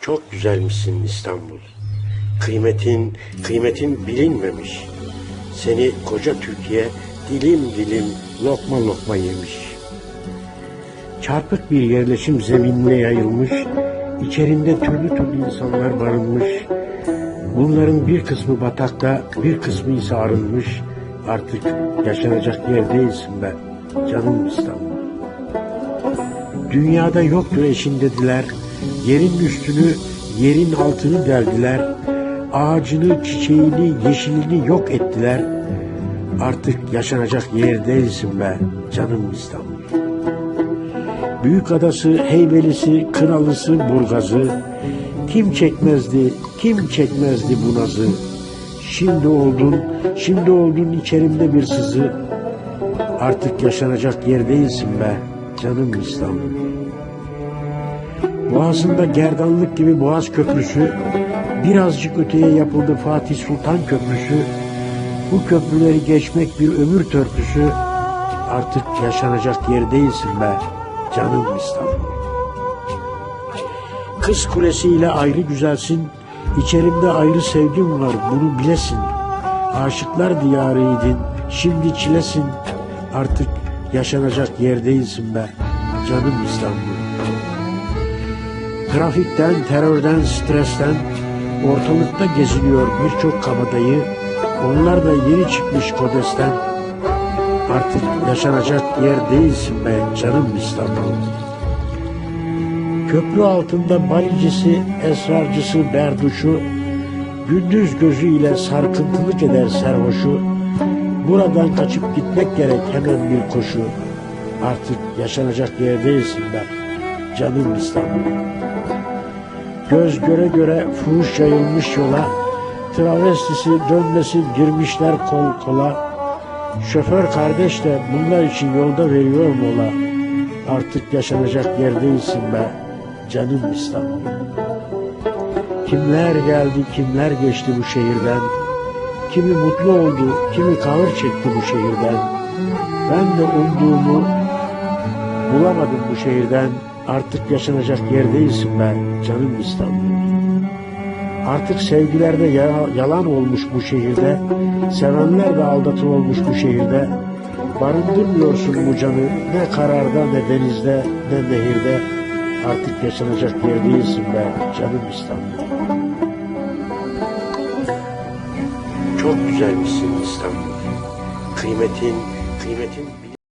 Çok güzelmişsin İstanbul. Kıymetin, kıymetin bilinmemiş. Seni koca Türkiye dilim dilim, lokma lokma yemiş. Çarpık bir yerleşim zeminine yayılmış, içerinde türlü türlü insanlar barınmış. Bunların bir kısmı batakta, bir kısmı ise arınmış. Artık yaşanacak yer değilsin be, canım İstanbul. Dünyada yoktur eşin dediler. Yerin üstünü, yerin altını deldiler. Ağacını, çiçeğini, yeşilini yok ettiler. Artık yaşanacak yer be canım İstanbul. Büyük adası, Heybelisi, Kınalısı, Burgazı. Kim çekmezdi, kim çekmezdi bu nazı. Şimdi oldun, şimdi oldun içerimde bir sızı. Artık yaşanacak yer değilsin be canım İstanbul. Boğazında gerdanlık gibi Boğaz Köprüsü, birazcık öteye yapıldı Fatih Sultan Köprüsü. Bu köprüleri geçmek bir ömür törpüsü. Artık yaşanacak yer değilsin be canım İstanbul. Kız kulesiyle ayrı güzelsin, içerimde ayrı sevgim var bunu bilesin. Aşıklar diyarıydın, şimdi çilesin. Artık yaşanacak yer değilsin be canım İstanbul. Trafikten, terörden, stresten ortalıkta geziniyor birçok kabadayı. Onlar da yeni çıkmış kodesten. Artık yaşanacak yer değilsin be canım İstanbul. Köprü altında balicisi, esrarcısı, berduşu, gündüz gözüyle sarkıntılık eder serhoşu. Buradan kaçıp gitmek gerek hemen bir koşu. Artık yaşanacak yer değilsin be canım İstanbul. Göz göre göre fuhuş yayılmış yola, travestisi dönmesi girmişler kol kola. Şoför kardeş de bunlar için yolda veriyor mola. Artık yaşanacak yer değilsin be canım İstanbul. Kimler geldi kimler geçti bu şehirden. Kimi mutlu oldu, kimi kahır çekti bu şehirden. Ben de umduğumu bulamadım bu şehirden. Artık yaşanacak yer değilsin be canım İstanbul. Artık sevgilerde ya- yalan olmuş bu şehirde. Sevenler de aldatı olmuş bu şehirde. Barındırmıyorsun bu canı ne kararda ne denizde ne nehirde. Artık yaşanacak yer değilsin be canım İstanbul. Çok güzelmişsin İstanbul. Kıymetin, kıymetin